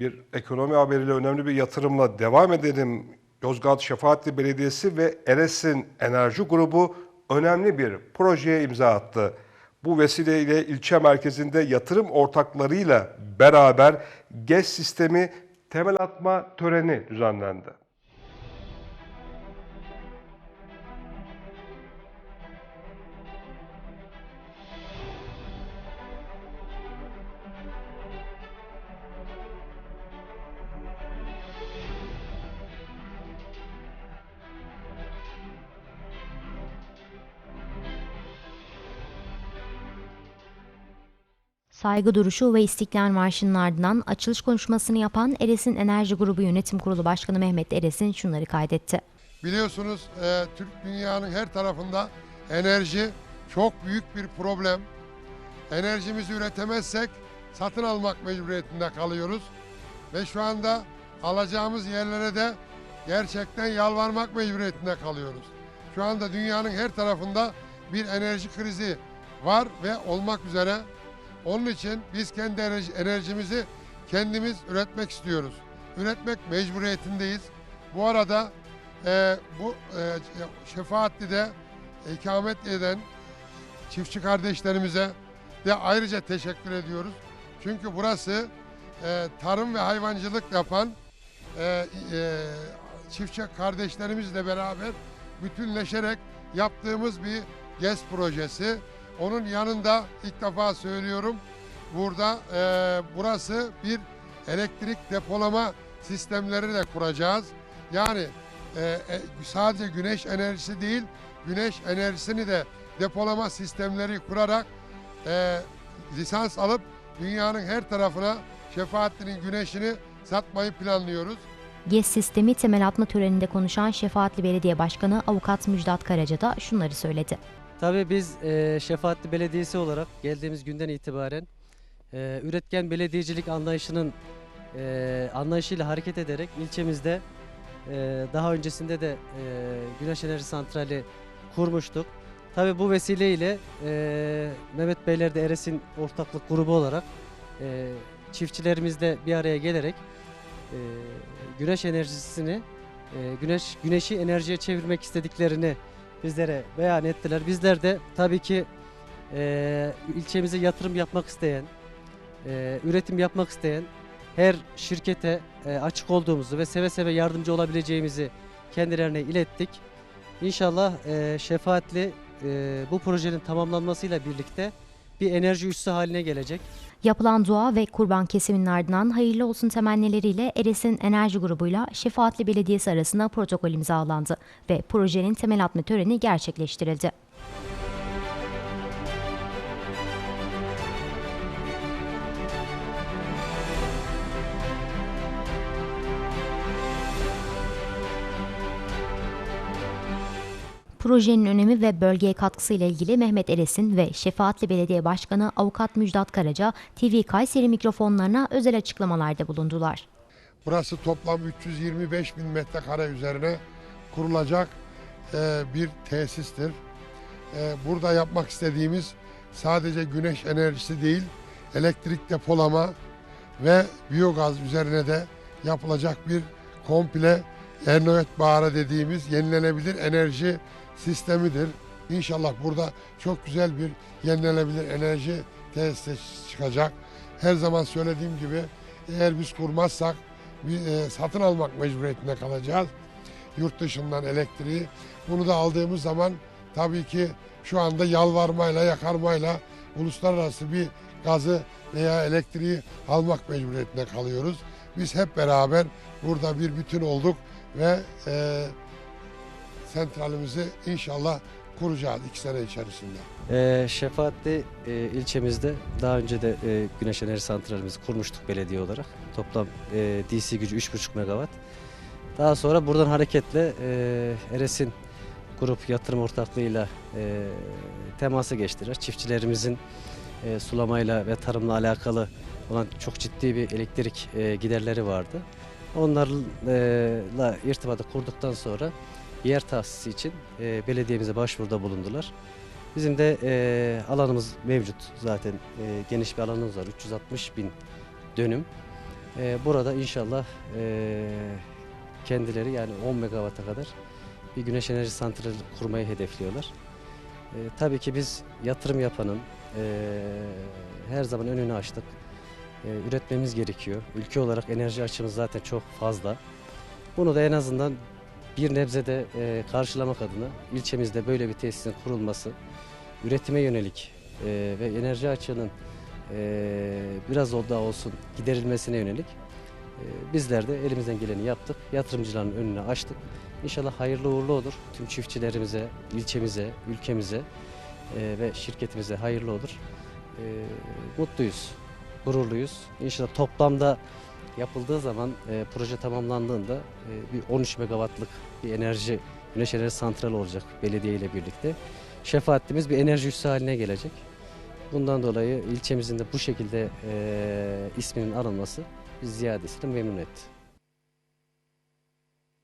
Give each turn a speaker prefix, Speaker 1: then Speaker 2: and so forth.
Speaker 1: Bir ekonomi haberiyle önemli bir yatırımla devam edelim. Yozgat Şefaatli Belediyesi ve Eres'in enerji grubu önemli bir projeye imza attı. Bu vesileyle ilçe merkezinde yatırım ortaklarıyla beraber GES sistemi temel atma töreni düzenlendi.
Speaker 2: Saygı duruşu ve İstiklal Marşı'nın ardından açılış konuşmasını yapan Eres'in Enerji Grubu Yönetim Kurulu Başkanı Mehmet Eres'in şunları kaydetti.
Speaker 3: Biliyorsunuz e, Türk dünyanın her tarafında enerji çok büyük bir problem. Enerjimizi üretemezsek satın almak mecburiyetinde kalıyoruz. Ve şu anda alacağımız yerlere de gerçekten yalvarmak mecburiyetinde kalıyoruz. Şu anda dünyanın her tarafında bir enerji krizi var ve olmak üzere. Onun için biz kendi enerji- enerjimizi kendimiz üretmek istiyoruz. Üretmek mecburiyetindeyiz. Bu arada e, bu e, Şefaatli'de ikamet eden çiftçi kardeşlerimize de ayrıca teşekkür ediyoruz. Çünkü burası e, tarım ve hayvancılık yapan e, e, çiftçi kardeşlerimizle beraber bütünleşerek yaptığımız bir GES projesi. Onun yanında ilk defa söylüyorum burada e, burası bir elektrik depolama sistemleri de kuracağız. Yani e, e, sadece güneş enerjisi değil, güneş enerjisini de depolama sistemleri kurarak e, lisans alıp dünyanın her tarafına Şefaatli'nin güneşini satmayı planlıyoruz.
Speaker 2: GES sistemi temel atma töreninde konuşan Şefaatli Belediye Başkanı Avukat Müjdat Karaca da şunları söyledi.
Speaker 4: Tabii biz e, Şefaatli Belediyesi olarak geldiğimiz günden itibaren e, üretken belediyecilik anlayışının e, anlayışıyla hareket ederek ilçemizde e, daha öncesinde de e, güneş enerji santrali kurmuştuk. Tabii bu vesileyle e, Mehmet Beyler de Eres'in ortaklık grubu olarak e, çiftçilerimizle bir araya gelerek e, güneş enerjisini e, güneş güneşi enerjiye çevirmek istediklerini bizlere beyan ettiler. Bizler de tabii ki e, ilçemize yatırım yapmak isteyen, e, üretim yapmak isteyen her şirkete e, açık olduğumuzu ve seve seve yardımcı olabileceğimizi kendilerine ilettik. İnşallah e, şefaatli e, bu projenin tamamlanmasıyla birlikte bir enerji üssü haline gelecek.
Speaker 2: Yapılan dua ve kurban kesiminin ardından hayırlı olsun temennileriyle Eres'in Enerji Grubu'yla Şefaatli Belediyesi arasında protokol imzalandı ve projenin temel atma töreni gerçekleştirildi. Projenin önemi ve bölgeye katkısıyla ilgili Mehmet Eres'in ve Şefaatli Belediye Başkanı Avukat Müjdat Karaca TV Kayseri mikrofonlarına özel açıklamalarda bulundular.
Speaker 3: Burası toplam 325 bin metrekare üzerine kurulacak e, bir tesistir. E, burada yapmak istediğimiz sadece güneş enerjisi değil, elektrik depolama ve biyogaz üzerine de yapılacak bir komple Ernovet Bağrı dediğimiz yenilenebilir enerji sistemidir. İnşallah burada çok güzel bir yenilenebilir enerji tesisi çıkacak. Her zaman söylediğim gibi eğer biz kurmazsak bir, e, satın almak mecburiyetinde kalacağız. Yurt dışından elektriği. Bunu da aldığımız zaman tabii ki şu anda yalvarmayla, yakarmayla uluslararası bir gazı veya elektriği almak mecburiyetinde kalıyoruz. Biz hep beraber burada bir bütün olduk ve e, sentralimizi inşallah kuracağız iki sene içerisinde.
Speaker 4: E, Şefaatli e, ilçemizde daha önce de e, güneş enerji santralimizi kurmuştuk belediye olarak. Toplam e, DC gücü 3,5 megawatt. Daha sonra buradan hareketle e, Eres'in grup yatırım ortaklığıyla e, temasa geçtiler. Çiftçilerimizin e, sulamayla ve tarımla alakalı olan çok ciddi bir elektrik e, giderleri vardı. Onlarla irtibatı kurduktan sonra yer tahsisi için e, belediyemize başvuruda bulundular. Bizim de e, alanımız mevcut zaten e, geniş bir alanımız var 360 bin dönüm. E, burada inşallah e, kendileri yani 10 megawata kadar bir güneş enerji santrali kurmayı hedefliyorlar. E, tabii ki biz yatırım yapanın e, her zaman önünü açtık. E, üretmemiz gerekiyor. Ülke olarak enerji açımız zaten çok fazla. Bunu da en azından bir nebze de e, karşılamak adına ilçemizde böyle bir tesisin kurulması, üretime yönelik e, ve enerji açığının biraz o da olsun giderilmesine yönelik bizler de elimizden geleni yaptık. Yatırımcıların önünü açtık. İnşallah hayırlı uğurlu olur. Tüm çiftçilerimize, ilçemize, ülkemize ve şirketimize hayırlı olur. Mutluyuz, gururluyuz. İnşallah toplamda yapıldığı zaman e, proje tamamlandığında e, bir 13 megawattlık bir enerji, güneş enerji santrali olacak belediye ile birlikte. Şefaatimiz bir enerji üssü haline gelecek. Bundan dolayı ilçemizin de bu şekilde e, isminin alınması bizi ziyadesiyle memnun etti.